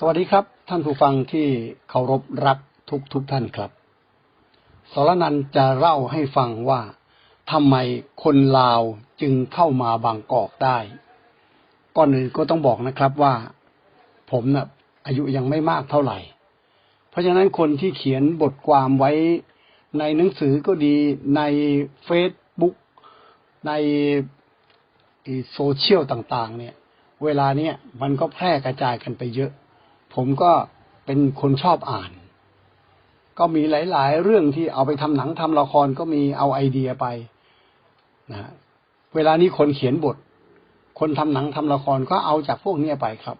สวัสดีครับ ท่านผู้ฟังที่เคารพรักทุกทุกท่านครับสรนันจะเล่าให้ฟังว่าทำไมคนลาวจึงเข้ามาบางกอกได้ ก่อนอื่นก็ต้องบอกนะครับว่า ผมนะ่ะอายุยังไม่มากเท่าไหร่ เพราะฉะนั้นคนที่เขียนบทความไว้ในหนังสือก็ดีในเฟซบุ๊กในโซเชียลต่าง ๆ เนี่ย เวลาเนี้ยมันก็แพร่กระจายกันไปเยอะ ผมก็เป็นคนชอบอ่าน ก็มีหลาย ๆ เรื่องที่เอาไปทำหนังทำละครก็มีเอาไอเดียไปนะเวลานี้คนเขียนบท คนทำหนังทำละครก็เอาจากพวกนี้ไปครับ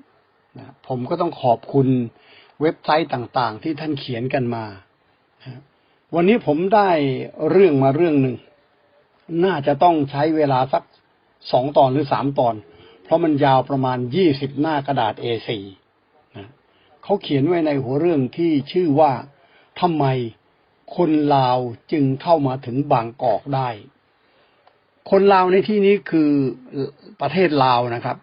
นะผมก็ต้องขอบคุณเว็บไซต์ต่าง ๆ ที่ท่านเขียนกันมานะวันนี้ผมได้เรื่องมาเรื่องหนึ่ง น่าจะต้องใช้เวลาสักสองตอนหรือสามตอน เพราะมันยาวประมาณยี่สิบหน้ากระดาษ A4 เขาเขียนไว้ในหัวเรื่องที่ชื่อว่าทำไมคนลาวจึงเข้ามาถึงบางกอกได้ คนลาวในที่นี้คือประเทศลาวนะครับ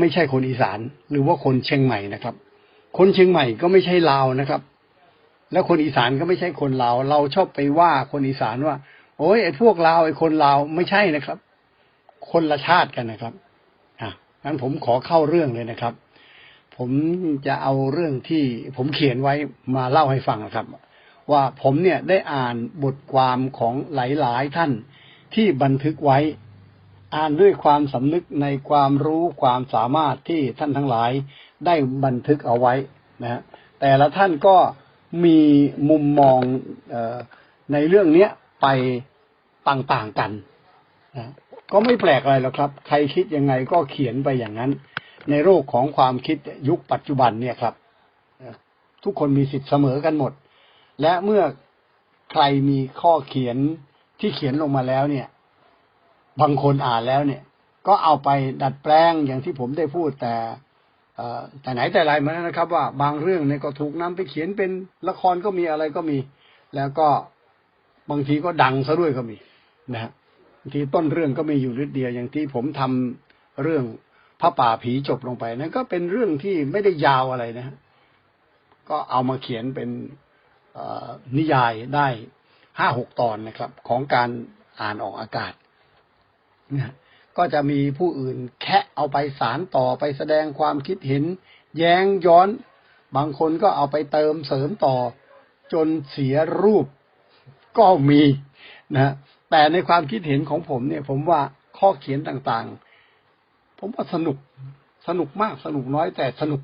ไม่ใช่คนอีสานหรือว่าคนเชียงใหม่นะครับ คนเชียงใหม่ก็ไม่ใช่ลาวนะครับ แล้วคนอีสานก็ไม่ใช่คนลาว เราชอบไปว่าคนอีสานว่า โอ้ยไอ้พวกลาวไอ้คนลาวไม่ใช่นะครับ คนละชาติกันนะครับอะงั้นผมขอเข้าเรื่องเลยนะครับ ผมจะเอาเรื่องที่ผมเขียนไว้มาเล่าให้ฟังนะครับ ว่าผมเนี่ยได้อ่านบทความของหลายๆท่านที่บันทึกไว้ อ่านด้วยความสำนึกในความรู้ความสามารถที่ท่านทั้งหลายได้บันทึกเอาไว้นะฮะแต่ละท่านก็มีมุมมองออในเรื่องเนี้ยไปต่างๆกันนะก็ไม่แปลกอะไรหรอกครับ ใครคิดยังไงก็เขียนไปอย่างนั้น ในโลกของความคิดยุคปัจจุบันเนี่ยครับ ทุกคนมีสิทธิ์เสมอกันหมด และเมื่อใครมีข้อเขียนที่เขียนลงมาแล้วเนี่ย บางคนอ่านแล้วเนี่ย ก็เอาไปดัดแปลงอย่างที่ผมได้พูดแต่แต่ไหนแต่ไรมาแล้วนะครับ ว่าบางเรื่องเนี่ยก็ถูกนำไปเขียนเป็นละครก็มีอะไรก็มี แล้วก็บางทีก็ดังซะด้วยก็มีนะฮะบางทีต้นเรื่องก็มีอยู่นิดเดียวอย่างที่ผมทำเรื่อง พระป่าผีจบลงไปนั่นก็เป็นเรื่องที่ไม่ได้ยาวอะไรนะ ก็เอามาเขียนเป็นนิยายได้ห้าหกตอนนะครับ ของการอ่านออกอากาศนะก็จะมีผู้อื่นแคะเอาไปสารต่อไปแสดงความคิดเห็น แย้งย้อน บางคนก็เอาไปเติมเสริมต่อ จนเสียรูปก็มีนะแต่ในความคิดเห็นของผมเนี่ย ผมว่าข้อเขียนต่างๆ ผมว่าสนุก สนุกมากสนุกน้อยแต่สนุก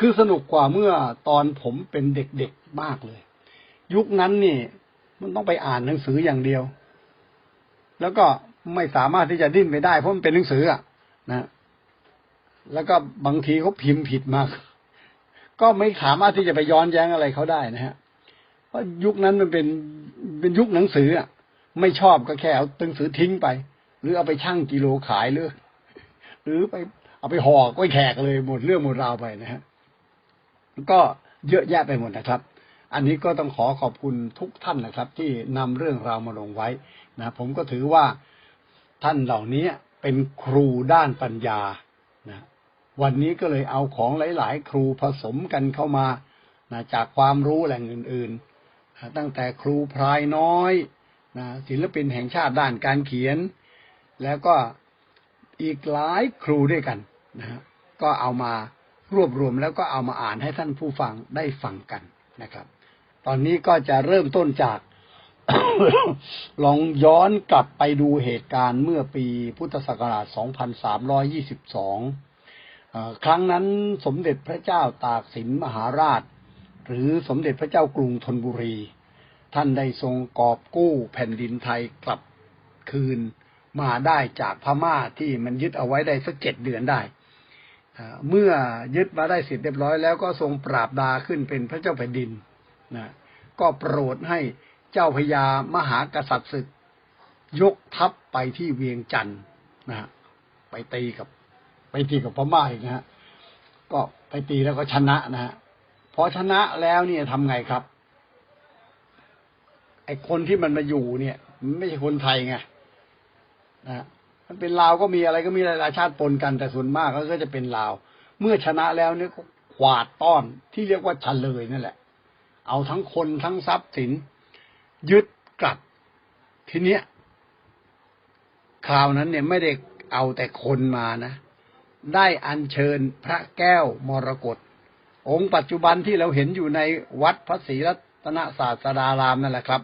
คือสนุกกว่าเมื่อตอนผมเป็นเด็กๆมากเลย ยุคนั้นนี่ มันต้องไปอ่านหนังสืออย่างเดียว แล้วก็ไม่สามารถที่จะดิ้นไปได้เพราะมันเป็นหนังสืออะนะแล้วก็บางทีเขาพิมพ์ผิดมาก ก็ไม่สามารถที่จะไปย้อนแย้งอะไรเขาได้นะฮะ เพราะยุคนั้นมันเป็นเป็นยุคหนังสืออะ ไม่ชอบก็แค่เอาหนังสือทิ้งไป หรือเอาไปชั่งกิโลขายหรือ หรือไปเอาไปห่อก้อยแขกเลยหมดเรื่องหมดราวไปนะฮะก็เยอะแยะไปหมดนะครับ อันนี้ก็ต้องขอขอบคุณทุกท่านนะครับ ที่นำเรื่องราวมาลงไว้นะผมก็ถือว่าท่านเหล่านี้เป็นครูด้านปัญญานะวันนี้ก็เลยเอาของหลาย ๆ ครูผสมกันเข้ามานะจากความรู้แหล่งอื่นๆนะตั้งแต่ครูพรายน้อยนะศิลปินแห่งชาติด้านการเขียน แล้วก็ อีกหลายครูด้วยกันนะฮะก็เอามารวบรวมแล้วก็เอามาอ่านให้ท่านผู้ฟังได้ฟังกันนะครับ ตอนนี้ก็จะเริ่มต้นจาก ลองย้อนกลับไปดูเหตุการณ์เมื่อปีพุทธศักราช 2322 ครั้งนั้นสมเด็จพระเจ้าตากสินมหาราช หรือสมเด็จพระเจ้ากรุงธนบุรี ท่านได้ทรงกอบกู้แผ่นดินไทยกลับคืน มาได้จากพม่าที่มันยึดเอาไว้ได้สักเจ็ดเดือนได้ เมื่อยึดมาได้เสร็จเรียบร้อยแล้วก็ทรงปราบดาขึ้นเป็นพระเจ้าแผ่นดินนะก็โปรดให้เจ้าพญามหากษัตริย์ศึก ยกทัพไปที่เวียงจันทร์นะฮะไปตีกับ ไปตีกับพม่าอีกนะฮะก็ไปตีแล้วก็ชนะนะฮะพอชนะแล้วเนี่ยทำไงครับ ไอ้คนที่มันมาอยู่เนี่ย ไม่ใช่คนไทยไง นะฮะมันเป็นลาวก็มีอะไรก็มีหลายๆชาติปนกันแต่ส่วนมากก็จะเป็นลาว เมื่อชนะแล้วเนี่ยขวาดต้อนที่เรียกว่าเลยนั่นแหละ เอาทั้งคนทั้งทรัพย์สิน ยึดกลับทีเนี้ยคราวนั้นเนี่ยไม่ได้เอาแต่คนมานะ ได้อัญเชิญพระแก้วมรกตองค์ปัจจุบันที่เราเห็นอยู่ในวัดพระศรีรัตนศาสดารามนั่นแหละครับ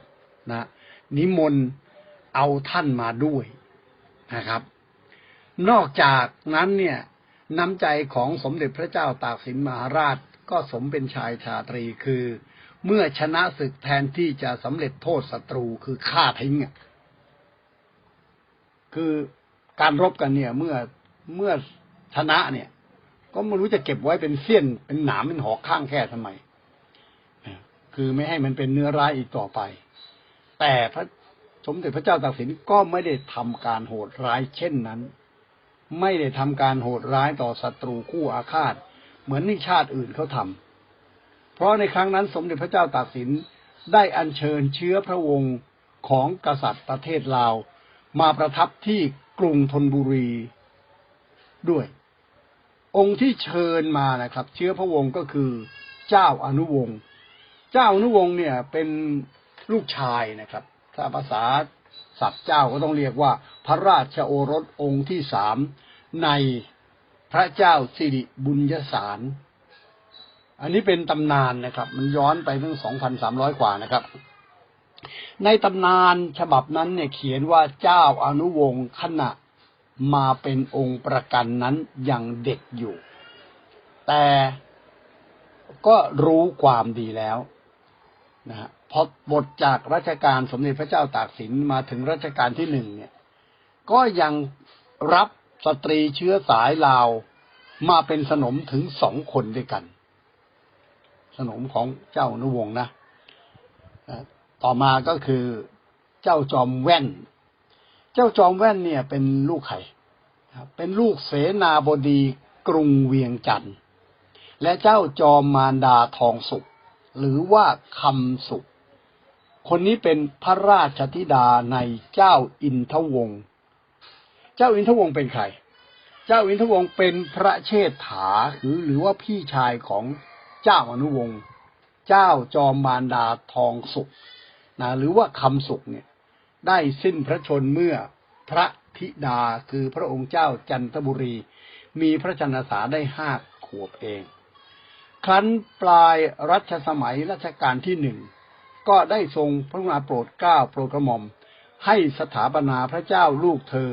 นะ นิมนต์เอาท่านมาด้วย นะครับ นอกจากนั้นเนี่ยน้ำใจของสมเด็จพระเจ้าตากสินมหาราชก็สมเป็นชายชาตรีคือ เมื่อชนะศึกแทนที่จะสำเร็จโทษศัตรูคือฆ่าทิ้งคือการรบกันเนี่ย เมื่อเมื่อชนะเนี่ย ก็ไม่รู้จะเก็บไว้เป็นเสี้ยนเป็นหนามเป็นหอกข้างแค่ทำไมคือไม่ให้มันเป็นเนื้อร้ายอีกต่อไป แต่พระ สมเด็จพระเจ้าตากสินก็ไม่ได้ทำการโหดร้ายเช่นนั้น ไม่ได้ทำการโหดร้ายต่อศัตรูคู่อาฆาต เหมือนในชาติอื่นเขาทำเพราะในครั้งนั้นสมเด็จพระเจ้าตากสินได้อัญเชิญเชื้อพระวงศ์ของกษัตริย์ประเทศลาว มาประทับที่กรุงธนบุรีด้วย องค์ที่เชิญมานะครับ เชื้อพระวงศ์ก็คือเจ้าอนุวงศ์ เจ้าอนุวงศ์เนี่ยเป็นลูกชายนะครับ ถ้าภาษาศัพท์เจ้าก็ต้องเรียกว่าพระราชโอรสองค์ที่สามในพระเจ้าสิริบุญยสาร อันนี้เป็นตำนานนะครับ มันย้อนไปตั้งสองพันสามร้อยกว่านะครับ ในตำนานฉบับนั้นเนี่ยเขียนว่าเจ้าอนุวงศ์ขณะมาเป็นองค์ประกันนั้นยังเด็กอยู่ แต่ก็รู้ความดีแล้วนะฮะ พอบทจากรัชกาลสมเด็จพระเจ้าตากสินมาถึงรัชกาลที่หนึ่งเนี่ย ก็ยังรับสตรีเชื้อสายลาวมาเป็นสนมถึงสองคนด้วยกัน สนมของเจ้านุวงศ์นะ ต่อมาก็คือเจ้าจอมแว่น เจ้าจอมแว่นเนี่ยเป็นลูกใครเป็นลูกเสนาบดีกรุงเวียงจันทร์และเจ้าจอมมารดาทองสุข หรือว่าคำสุข คนนี้เป็นพระราชธิดาในเจ้าอินทวงศ์ เจ้าอินทวงศ์เป็นใคร เจ้าอินทวงศ์เป็นพระเชษฐาหรือหรือว่าพี่ชายของเจ้าอนุวงศ์ เจ้าจอมมารดาทองสุขนะหรือว่าคำสุขเนี่ยได้สิ้นพระชนเมื่อพระธิดาคือพระองค์เจ้าจันทบุรี มีพระชนษาได้ห้าขวบเอง ครั้นปลายรัชสมัยรัชกาลที่หนึ่ง ก็ได้ทรงพระกรุณาโปรดเกล้าโปรดกระหม่อม ให้สถาปนาพระเจ้าลูกเธอ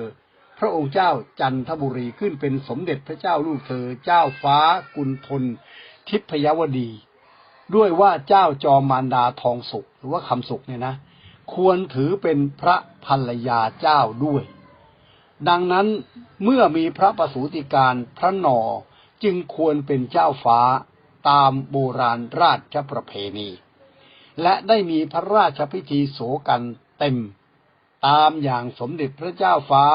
พระองค์เจ้าจันทบุรีขึ้นเป็นสมเด็จพระเจ้าลูกเธอ เจ้าฟ้ากุลทน ทิพยวดี ด้วยว่าเจ้าจอมมารดาทองสุขหรือว่าคำสุขเนี่ยนะ ควรถือเป็นพระภรรยาเจ้าด้วย ดังนั้นเมื่อมีพระประสูติการพระนอจึงควรเป็นเจ้าฟ้าตามโบราณราชประเพณี และได้มีพระราชพิธีโสกันเต็ม ตามอย่างสมเด็จพระเจ้าฟ้า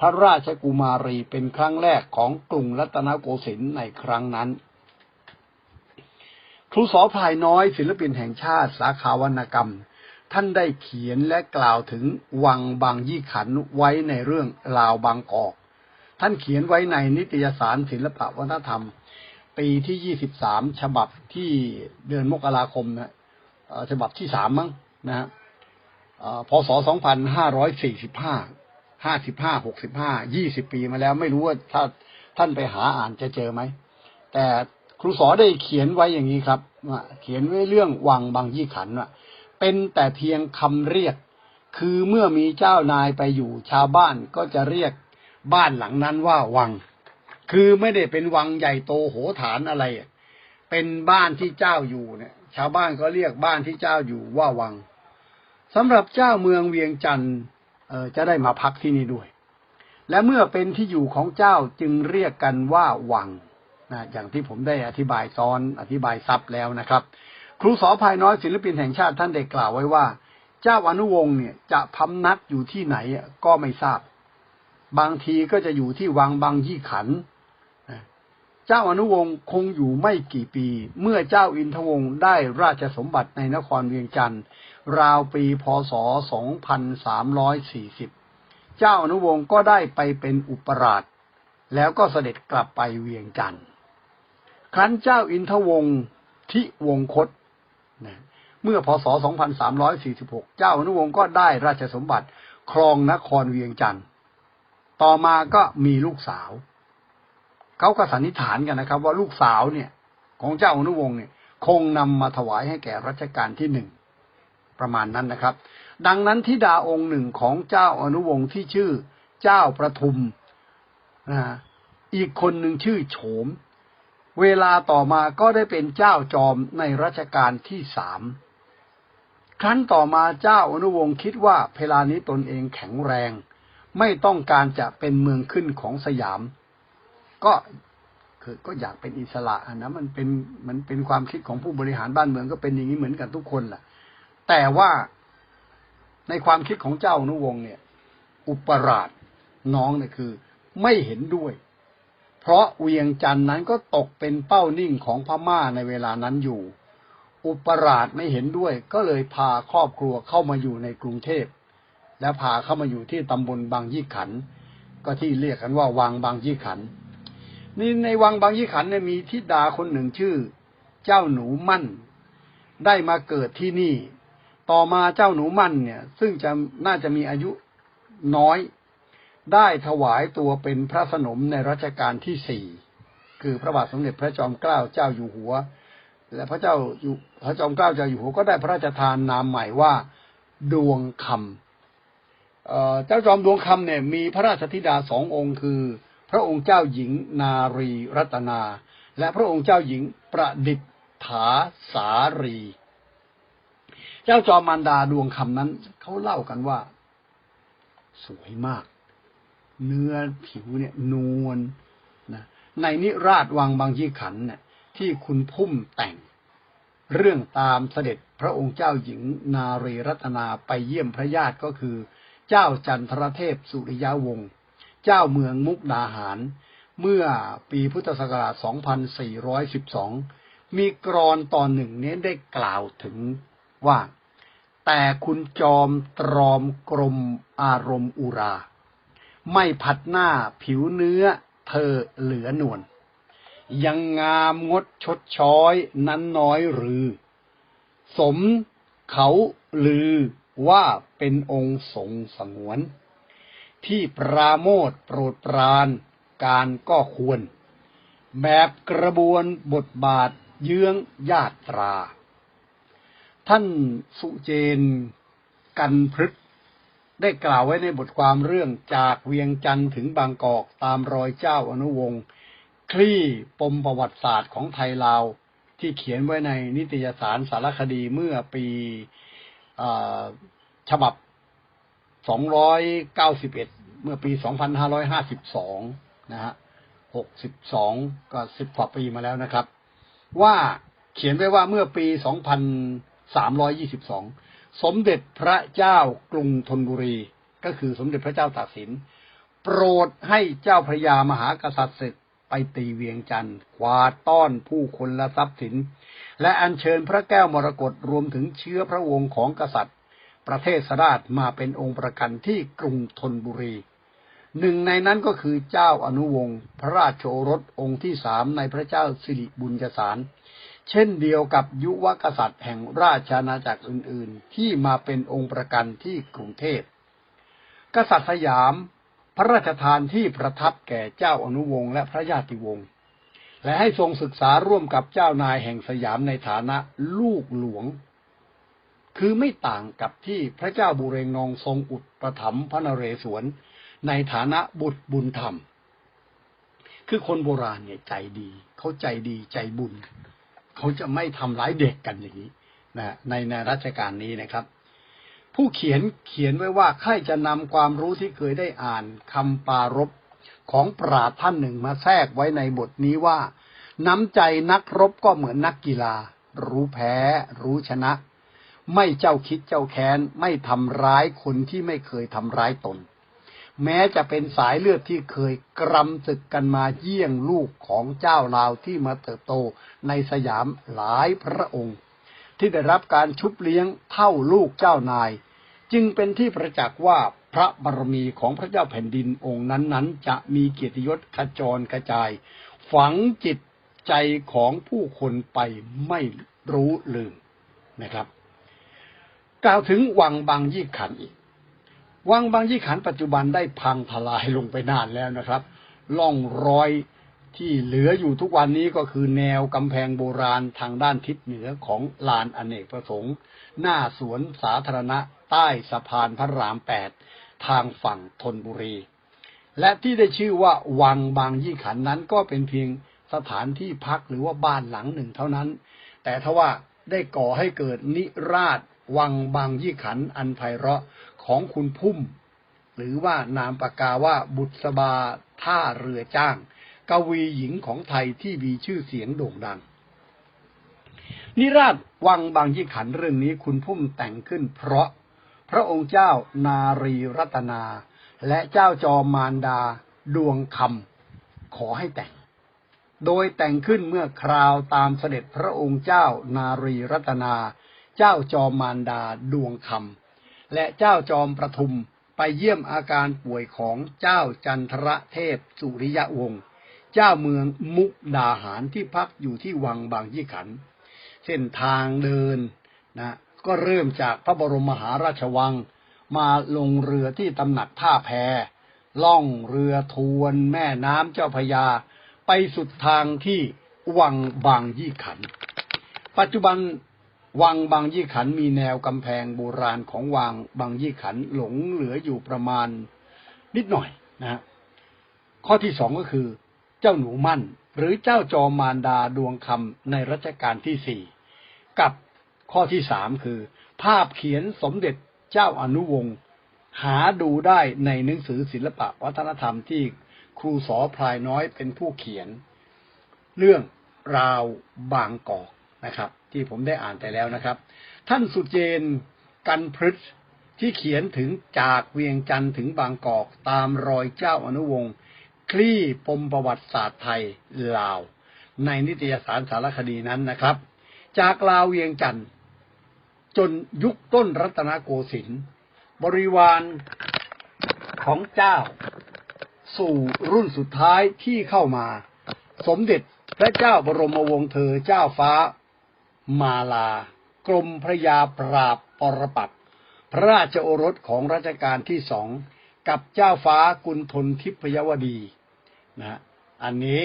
พระราชกุมารีเป็นครั้งแรกของกรุงรัตนโกสินทร์ในครั้งนั้น ครูสอพายน้อยศิลปินแห่งชาติสาขาวรรณกรรม ท่านได้เขียนและกล่าวถึงวังบางยี่ขันไว้ในเรื่องลาวบางกอก ท่านเขียนไว้ในนิตยสารศิลปวัฒนธรรม ปีที่ยี่สิบสามฉบับที่เดือนมกราคมนะ ฉบับที่สามมั้งนะฮะเอ่อพศสองพันห้าร้อยสี่สิบห้าห้าสิบห้าหกสิบห้ายี่สิบปีมาแล้ว ไม่รู้ว่าถ้าท่านไปหาอ่านจะเจอไหม แต่ครูสอได้เขียนไว้อย่างนี้ครับเขียนไว้เรื่องวังบางยี่ขันว่าเป็นแต่เพียงคำเรียก คือเมื่อมีเจ้านายไปอยู่ชาวบ้านก็จะเรียกบ้านหลังนั้นว่าวัง คือไม่ได้เป็นวังใหญ่โตโหฐานอะไรเป็นบ้านที่เจ้าอยู่เนี่ย ชาวบ้านก็เรียกบ้านที่เจ้าอยู่ว่าวังสำหรับเจ้าเมืองเวียงจันทร์จะได้มาพักที่นี่ด้วย และเมื่อเป็นที่อยู่ของเจ้าจึงเรียกกันว่าวังนะอย่างที่ผมได้อธิบายซ้อนอธิบายซับแล้วนะครับ ครูสอภายน้อยศิลปินแห่งชาติท่านได้กล่าวไว้ว่า เจ้าอนุวงศ์เนี่ยจะพำนักอยู่ที่ไหนก็ไม่ทราบ บางทีก็จะอยู่ที่วังบางยี่ขัน เจ้าอนุวงศ์คงอยู่ไม่กี่ปี เมื่อเจ้าอินทวงศ์ได้ราชสมบัติในนครเวียงจันทร์ราวปีพศ 2340 เจ้าอนุวงศ์ก็ได้ไปเป็นอุปราช แล้วก็เสด็จกลับไปเวียงจันทร์ ครั้นเจ้าอินทวงศ์ทิวงคตนะเมื่อพศ 2346 เจ้าอนุวงศ์ก็ได้ราชสมบัติครองนครเวียงจันทร์ ต่อมาก็มีลูกสาว เขาก็สันนิษฐานกันนะครับ ว่าลูกสาวเนี่ย ของเจ้าอนุวงศ์เนี่ย คงนำมาถวายให้แก่รัชกาลที่หนึ่งประมาณนั้นนะครับ ดังนั้นทิดาองค์หนึ่งของเจ้าอนุวงศ์ที่ชื่อเจ้าประทุมนะฮะอีกคนหนึ่งชื่อโฉม เวลาต่อมาก็ได้เป็นเจ้าจอมในรัชกาลที่สามครั้นต่อมาเจ้าอนุวงศ์คิดว่าเวลานี้ตนเองแข็งแรง ไม่ต้องการจะเป็นเมืองขึ้นของสยาม ก็คือก็อยากเป็นอิสระอะนะมันเป็นมันเป็นความคิดของผู้บริหารบ้านเมืองก็เป็นอย่างนี้เหมือนกันทุกคนแหละแต่ว่าในความคิดของเจ้านุวงศ์เนี่ย อุปราชน้องเนี่ยคือ ไม่เห็นด้วย เพราะเวียงจันทร์นั้นก็ตกเป็นเป้านิ่งของพม่าในเวลานั้นอยู่ อุปราชไม่เห็นด้วย ก็เลยพาครอบครัวเข้ามาอยู่ในกรุงเทพและพาเข้ามาอยู่ที่ตำบลบางยี่ขัน ก็ที่เรียกกันว่าวังบางยี่ขัน นี่ในวังบางยี่ขันเนี่ยมีทิดาคนหนึ่งชื่อ เจ้าหนูมั่น ได้มาเกิดที่นี่ ต่อมาเจ้าหนูมั่นเนี่ย ซึ่งจะน่าจะมีอายุน้อย ได้ถวายตัวเป็นพระสนมในรัชกาลที่สี่คือพระบาทสมเด็จพระจอมเกล้าเจ้าอยู่หัว และพระเจ้าอยู่พระจอมเกล้าเจ้าอยู่หัวก็ได้พระราชทานนามใหม่ว่าดวงคำเจ้าจอมดวงคำเนี่ยมีพระราชธิดาสององค์คือ พระองค์เจ้าหญิงนารีรัตนา และพระองค์เจ้าหญิงประดิษฐาสารี เจ้าจอมมารดาดวงคำนั้น เขาเล่ากันว่า สวยมาก เนื้อผิวเนี่ยนวลนะ ในนิราชวังบางยี่ขันเนี่ยที่คุณพุ่มแต่ง เรื่องตามเสด็จพระองค์เจ้าหญิงนารีรัตนาไปเยี่ยมพระญาติก็คือ เจ้าจันทรเทพสุริยาวงศ์ เจ้าเมืองมุกดาหาร เมื่อปีพุทธศักราช 2412 มีกรอนตอนหนึ่งนี้ได้กล่าวถึงว่า แต่คุณจอมตรอมกรมอารมณ์อุรา ไม่ผัดหน้าผิวเนื้อเธอเหลือนวลยังงามงดชดช้อยนั้นน้อยหรือ สมเขาลือว่าเป็นองค์ทรงสงวน ที่ปราโมทโปรดปรานการก็ควร แบบกระบวนบทบาทเยื้องญาตรา ท่านสุเจนกันพฤกษ์ได้กล่าวไว้ในบทความเรื่องจากเวียงจันทร์ถึงบางกอกตามรอยเจ้าอนุวงศ์คลี่ปมประวัติศาสตร์ของไทยลาว ที่เขียนไว้ในนิตยสารสารคดีเมื่อปีฉบับ เอ่อฉบับ291เมื่อปี2552นะฮะ62ก็10กว่าปีมาแล้วนะครับ ว่าเขียนไว้ว่าเมื่อปี2322สมเด็จพระเจ้ากรุงธนบุรี ก็คือสมเด็จพระเจ้าตากสิน โปรดให้เจ้าพระยามหากษัตริย์เสร็จไปตีเวียงจันทร์กวาดต้อนผู้คนและทรัพย์สิน และอัญเชิญพระแก้วมรกตรวมถึงเชื้อพระวงศ์ของกษัตริย์ ประเทศสราชมาเป็นองค์ประกันที่กรุงธนบุรี หนึ่งในนั้นก็คือเจ้าอนุวงศ์พระราชโอรสองค์ที่สามในพระเจ้าสิริบุญยสาร เช่นเดียวกับยุวกษัตริย์แห่งราชอาณาจักรอื่น ๆ ที่มาเป็นองค์ประกันที่กรุงเทพ กษัตริย์สยามพระราชทานที่ประทับแก่เจ้าอนุวงศ์และพระญาติวงศ์ และให้ทรงศึกษาร่วมกับเจ้านายแห่งสยามในฐานะลูกหลวง คือไม่ต่างกับที่พระเจ้าบุเรงนองทรงอุดประถมพระนเรศวรในฐานะบุตรบุญธรรม คือคนโบราณเนี่ยใจดี เขาใจดีใจบุญ เขาจะไม่ทำร้ายเด็กกันอย่างนี้นะในในรัชกาลนี้นะครับ ผู้เขียนเขียนไว้ว่าใครจะนำความรู้ที่เคยได้อ่านคำปรารบของปราชญ์ท่านหนึ่งมาแทรกไว้ในบทนี้ว่า น้ำใจนักรบก็เหมือนนักกีฬา รู้แพ้ รู้ชนะ ไม่เจ้าคิดเจ้าแค้น ไม่ทำร้ายคนที่ไม่เคยทำร้ายตน แม้จะเป็นสายเลือดที่เคยกรำศึกกันมาเยี่ยงลูกของเจ้าลาวที่มาเติบโตในสยามหลายพระองค์ ที่ได้รับการชุบเลี้ยงเท่าลูกเจ้านาย จึงเป็นที่ประจักษ์ว่าพระบารมีของพระเจ้าแผ่นดินองค์นั้นๆ จะมีเกียรติยศขจรกระจาย ฝังจิตใจของผู้คนไปไม่รู้ลืมนะครับ กล่าวถึงวังบางยี่ขันอีก วังบางยี่ขันปัจจุบันได้พังทลายลงไปนานแล้วนะครับล่องรอยที่เหลืออยู่ทุกวันนี้ก็คือแนวกำแพงโบราณทางด้านทิศเหนือของลานอเนกประสงค์ หน้าสวนสาธารณะใต้สะพานพระรามแปดทางฝั่งธนบุรี และที่ได้ชื่อว่าวังบางยี่ขันนั้นก็เป็นเพียงสถานที่พักหรือว่าบ้านหลังหนึ่งเท่านั้น แต่ทว่าได้ก่อให้เกิดนิราช วังบางยี่ขันอันไพเราะของคุณพุ่ม หรือว่านามปากกาว่าบุษบาท่าเรือจ้าง กวีหญิงของไทยที่มีชื่อเสียงโด่งดัง นิราชวังบางยี่ขันเรื่องนี้คุณพุ่มแต่งขึ้นเพราะพระองค์เจ้านารีรัตนา และเจ้าจอมมารดาดวงคำขอให้แต่ง โดยแต่งขึ้นเมื่อคราวตามเสด็จพระองค์เจ้านารีรัตนา เจ้าจอมมารดาดวงคำและเจ้าจอมประทุมไปเยี่ยมอาการป่วยของเจ้าจันทรเทพสุริยวงศ์เจ้าเมืองมุกดาหารที่พักอยู่ที่วังบางยี่ขัน เส้นทางเดินนะก็เริ่มจากพระบรมมหาราชวัง มาลงเรือที่ตำหนักท่าแพล่องเรือทวนแม่น้ำเจ้าพยา ไปสุดทางที่วังบางยี่ขัน ปัจจุบัน วังบางยี่ขันมีแนวกำแพงโบราณของวังบางยี่ขันหลงเหลืออยู่ประมาณนิดหน่อยนะฮะข้อที่สองก็คือ เจ้าหนูมั่น หรือเจ้าจอมารดาดวงคำในรัชกาลที่สี่กับข้อที่สามคือ ภาพเขียนสมเด็จเจ้าอนุวงศ์หาดูได้ในหนังสือศิลปะวัฒนธรรมที่ครูสอพลายน้อยเป็นผู้เขียน เรื่องราวบางกอกนะครับ ที่ผมได้อ่านไปแล้วนะครับ ท่านสุเจนกันพฤษที่เขียนถึงจากเวียงจันทร์ถึงบางกอกตามรอยเจ้าอนุวงศ์คลี่ปมประวัติศาสตร์ไทยลาว ในนิตยสารสารคดีนั้นนะครับ จากลาวเวียงจันทร์จนยุคต้นรัตนโกสินทร์บริวารของเจ้า สู่รุ่นสุดท้ายที่เข้ามา สมเด็จพระเจ้าบรมวงศ์เธอเจ้าฟ้า มาลา กรมพระยาปราบปรปักพระราชโอรสของรัชกาลที่สองกับเจ้าฟ้ากุณฑลทิพยวดีนะอันนี้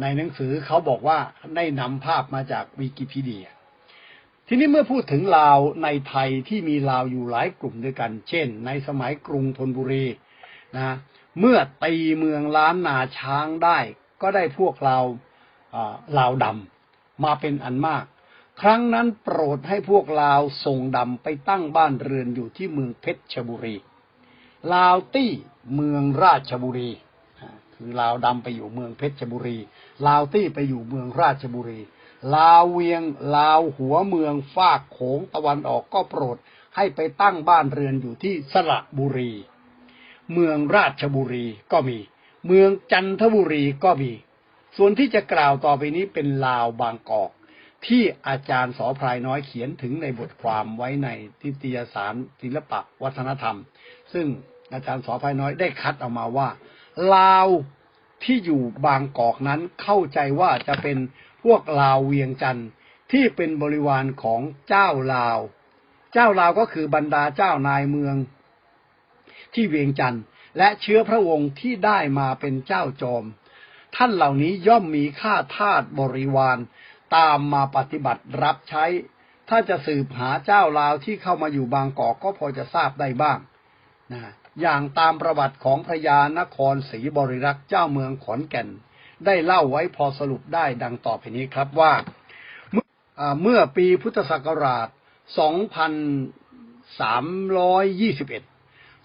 ในหนังสือเขาบอกว่าได้นำภาพมาจากวิกิพีเดีย ทีนี้เมื่อพูดถึงลาวในไทยที่มีลาวอยู่หลายกลุ่มด้วยกัน เช่น ในสมัยกรุงธนบุรีนะเมื่อตีเมืองล้านนาช้างได้ ก็ได้พวกลาวอ่าลาวดำ มาเป็นอันมาก ครั้งนั้นโปรดให้พวกลาวส่งดำไปตั้งบ้านเรือนอยู่ที่เมืองเพชรชบุรี ลาวตี้เมืองราชบุรี คือลาวดำไปอยู่เมืองเพชรบุรี ลาวตี้ไปอยู่เมืองราชบุรี ลาวเวียง ลาวหัวเมืองฟากโขงตะวันออกก็โปรดให้ไปตั้งบ้านเรือนอยู่ที่สระบุรี เมืองราชบุรีก็มี เมืองจันทบุรีก็มี ส่วนที่จะกล่าวต่อไปนี้เป็นลาวบางกอก ที่อาจารย์สอพลายน้อยเขียนถึงในบทความไว้ในทิตยสารศิลปะวัฒนธรรม ซึ่งอาจารย์สอพลายน้อยได้คัดออกมาว่า ลาวที่อยู่บางกอกนั้นเข้าใจว่าจะเป็นพวกลาวเวียงจันทร์ที่เป็นบริวารของเจ้าลาว เจ้าลาวก็คือบรรดาเจ้านายเมือง ที่เวียงจันทร์และเชื้อพระวงศ์ที่ได้มาเป็นเจ้าจอม ท่านเหล่านี้ย่อมมีข้าทาสบริวาร ตามมาปฏิบัติรับใช้ ถ้าจะสืบหาเจ้าลาวที่เข้ามาอยู่บางกอกก็พอจะทราบได้บ้างนะอย่างตามประวัติของพระยานครศรีบริรักษ์เจ้าเมืองขอนแก่น ได้เล่าไว้พอสรุปได้ดังต่อไปนี้ครับว่า เมื่ออ่าเมื่อปีพุทธศักราช 2321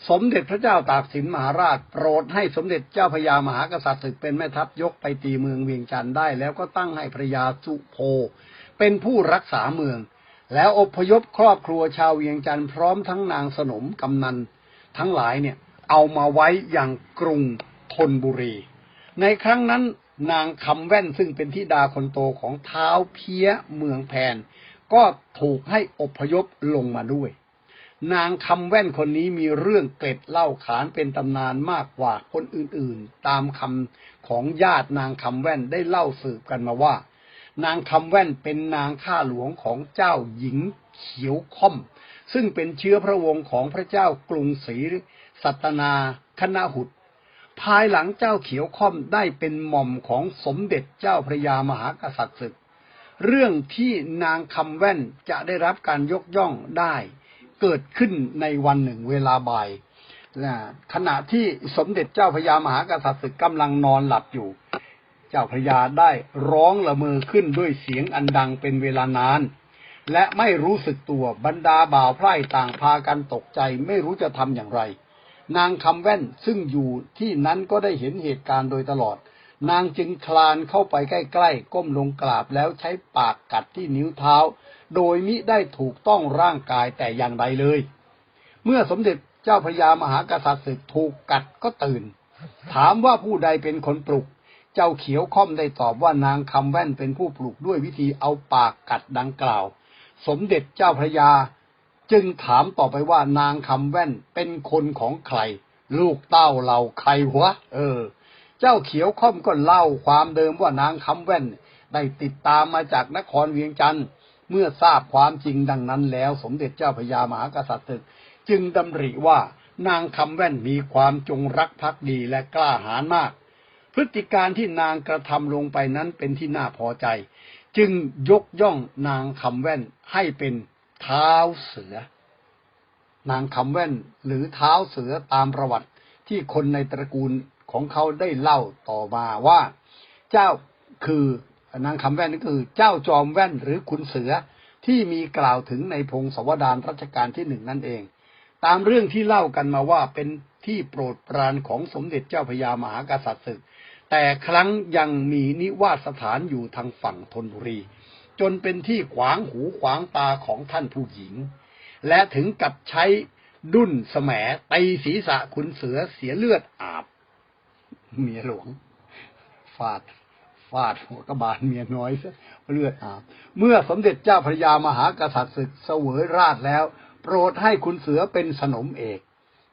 สมเด็จพระเจ้าตากสินมหาราช โปรดให้สมเด็จเจ้าพระยามหากษัตริย์ศึกเป็นแม่ทัพยกไปตีเมืองเวียงจันทร์ได้ แล้วก็ตั้งให้พระยาสุโพเป็นผู้รักษาเมือง แล้วอพยพครอบครัวชาวเวียงจันทร์พร้อมทั้งนางสนมกำนัน ทั้งหลายเนี่ยเอามาไว้อย่างกรุงธนบุรี ในครั้งนั้นนางคำแว่นซึ่งเป็นธิดาคนโตของเท้าเพี้ยเมืองแพน ก็ถูกให้อพยพลงมาด้วย นางคำแว่นคนนี้มีเรื่องเกล็ดเล่าขานเป็นตำนานมากกว่าคนอื่นๆ ตามคำของญาตินางคำแว่นได้เล่าสืบกันมาว่า นางคำแว่นเป็นนางข้าหลวงของเจ้าหญิงเขียวค่อม ซึ่งเป็นเชื้อพระวงศ์ของพระเจ้ากรุงศรีสัตนาคณหุตภายหลังเจ้าเขียวค่อมได้เป็นหม่อมของสมเด็จเจ้าพระยามหากษัตริย์ศึก เรื่องที่นางคำแว่นจะได้รับการยกย่องได้ เกิดขึ้นในวันหนึ่งเวลาบ่ายนะขณะที่สมเด็จเจ้าพระยามหากษัตริย์ศึกกำลังนอนหลับอยู่ เจ้าพระยาได้ร้องละเมอขึ้นด้วยเสียงอันดังเป็นเวลานาน และไม่รู้สึกตัวบรรดาบ่าวไพร่ต่างพากันตกใจไม่รู้จะทำอย่างไร นางคำแว่นซึ่งอยู่ที่นั้นก็ได้เห็นเหตุการณ์โดยตลอด นางจึงคลานเข้าไปใกล้ๆ ก้มลงกราบแล้วใช้ปากกัดที่นิ้วเท้า โดยมิได้ถูกต้องร่างกายแต่อย่างใดเลย เมื่อสมเด็จเจ้าพระยามหากษัตริย์ศึกถูกกัดก็ตื่น ถามว่าผู้ใดเป็นคนปลุก เจ้าเขียวค่อมได้ตอบว่านางคำแว่นเป็นผู้ปลุกด้วยวิธีเอาปากกัดดังกล่าว สมเด็จเจ้าพระยาจึงถามต่อไปว่านางคำแว่นเป็นคนของใคร ลูกเต้าเราใครวะเออ เจ้าเขียวค่อมก็เล่าความเดิมว่านางคำแว่น ได้ติดตามมาจากนครเวียงจันทร์ เมื่อทราบความจริงดังนั้นแล้วสมเด็จเจ้าพระยามหากษัตริย์ศึก จึงดำริว่านางคำแว่นมีความจงรักภักดีและกล้าหาญมาก พฤติการที่นางกระทำลงไปนั้นเป็นที่น่าพอใจ จึงยกย่องนางคำแว่นให้เป็นเท้าเสือ นางคำแว่นหรือเท้าเสือตามประวัติที่คนในตระกูลของเขาได้เล่าต่อมาว่า เจ้าคือ นางคำแว่นนี่คือเจ้าจอมแว่นหรือขุนเสือที่มีกล่าวถึงในพงศาวดารรัชกาลที่หนึ่งนั่นเอง ตามเรื่องที่เล่ากันมาว่าเป็นที่โปรดปรานของสมเด็จเจ้าพระยามหากษัตริย์ศึก แต่ครั้งยังมีนิวาสถานอยู่ทางฝั่งธนบุรี จนเป็นที่ขวางหูขวางตาของท่านผู้หญิง และถึงกับใช้ดุ้นแสมตีศีรษะขุนเสือเสียเลือดอาบ เมียหลวง ฟาดาดหัวกระบาลเมียน้อยซะเลือดอาบ เมื่อสมเด็จเจ้าพระยามหากษัตริย์ศึกเสวยราชแล้ว โปรดให้ขุนเสือเป็นสนมเอก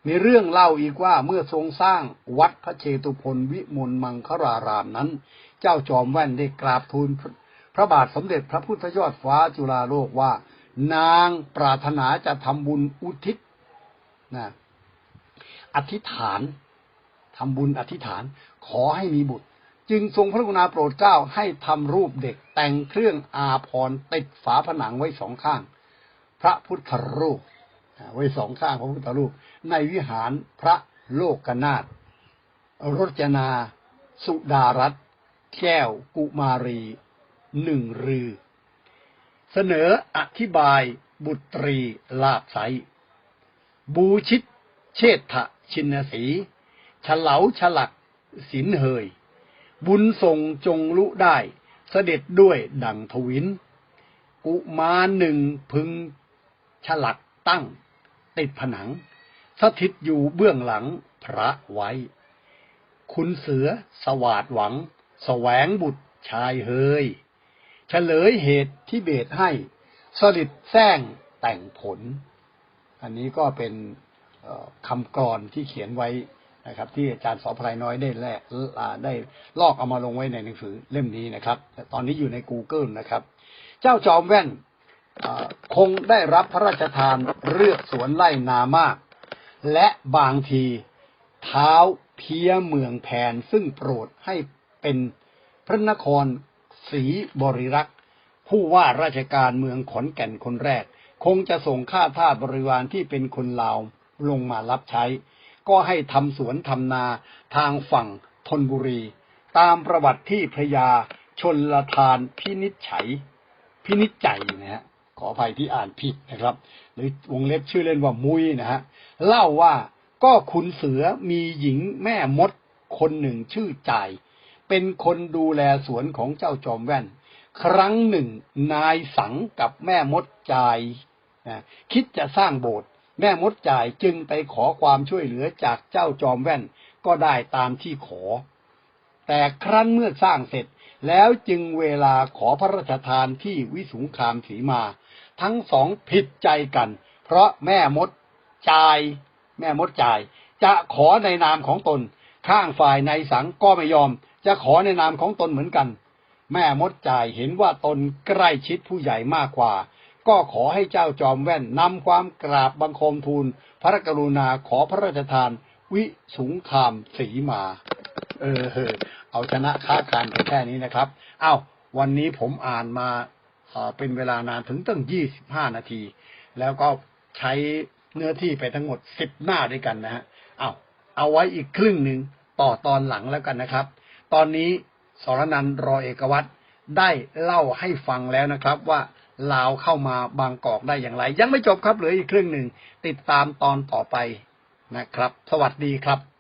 มีเรื่องเล่าอีกว่าเมื่อทรงสร้างวัดพระเชตุพนวิมลมังคารารามนั้น เจ้าจอมแว่นได้กราบทูลพระพระบาทสมเด็จพระพุทธยอดฟ้าจุฬาโลกว่า นางปรารถนาจะทำบุญอุทิศนะอธิษฐานทำบุญอธิษฐานขอให้มีบุตร จึงทรงพระกรุณาโปรดเกล้าให้ทำรูปเด็กแต่งเครื่องอาภรติดฝาผนังไว้สองข้าง พระพุทธรูปไว้สองข้างพระพุทธรูป ในวิหารพระโลกนาถรจนา สุดารัตแก้วกุมารีหนึ่งรือ เสนออธิบายบุตรีลาบไสบูชิต เชษฐชินสี ฉลาฉลักสินเหย บุญทรงจงลุได้เสด็จด้วยดังทวิน กุมารหนึ่งพึงฉลักตั้ง ติดผนัง สถิตอยู่เบื้องหลังพระไว้ คุณเสือสวาดหวังแสวงบุตรชายเฮยเฉลยเหตุที่เบตให้สลิดแซงแต่งผล อันนี้ก็เป็นคำกรอนที่เขียนไว้ นะครับ ที่อาจารย์สอพลายน้อยได้แลกได้ลอกเอามาลงไว้ในหนังสือเล่มนี้นะครับ ตอนนี้อยู่ใน Google นะครับ เจ้าจอมแว่นคงได้รับพระราชทานเลือกสวนไร่นามาก และบางทีเท้าเพียเมืองแผนซึ่งโปรดให้เป็นพระนครศรีบริรักษ์ผู้ว่าราชการเมืองขอนแก่นคนแรก คงจะส่งข้าทาสบริวารที่เป็นคนลาวลงมารับใช้ ก็ให้ทำสวนทำนาทางฝั่งธนบุรี ตามประวัติที่พระยาชนละทานพินิจฉัยพินิจใจนะฮะขออภัยที่อ่านผิดนะครับ หรือวงเล็บชื่อเล่นว่ามุยนะฮะเล่าว่าก็ขุนเสือมีหญิงแม่มดคนหนึ่งชื่อจ่ายเป็นคนดูแลสวนของเจ้าจอมแว่น ครั้งหนึ่งนายสังกับแม่มดจ่ายนะคิดจะสร้างโบสถ์ แม่มดจ่ายจึงไปขอความช่วยเหลือจากเจ้าจอมแว่นก็ได้ตามที่ขอ แต่ครั้นเมื่อสร้างเสร็จแล้วจึงเวลาขอพระราชทานที่วิสุงคามสีมา ทั้งสองผิดใจกัน เพราะแม่มดจ่าย แม่มดจ่าย จะขอในนามของตน ข้างฝ่ายในสังก็ไม่ยอม จะขอในนามของตนเหมือนกัน แม่มดจ่ายเห็นว่าตนใกล้ชิดผู้ใหญ่มากกว่า ก็ขอให้เจ้าจอมแว่นนำความกราบบังคมทูล พระกรุณาขอพระราชทาน วิสุงคามสีมา เออเอาชนะค้าคานกันแค่นี้นะครับเอ้าวันนี้ผมอ่านมาเป็นเวลานานถึงตั้งยี่สิบห้านาที แล้วก็ใช้เนื้อที่ไปทั้งหมดสิบหน้าด้วยกันนะฮะเอาเอาไว้อีกครึ่งหนึ่งต่อตอนหลังแล้วกันนะครับ ตอนนี้สรนันรอเอกวัตรได้เล่าให้ฟังแล้วนะครับว่า ลาวเข้ามาบางกอกได้อย่างไร ยังไม่จบครับเหลืออีกครึ่งหนึ่งติดตามตอนต่อไปนะครับ สวัสดีครับ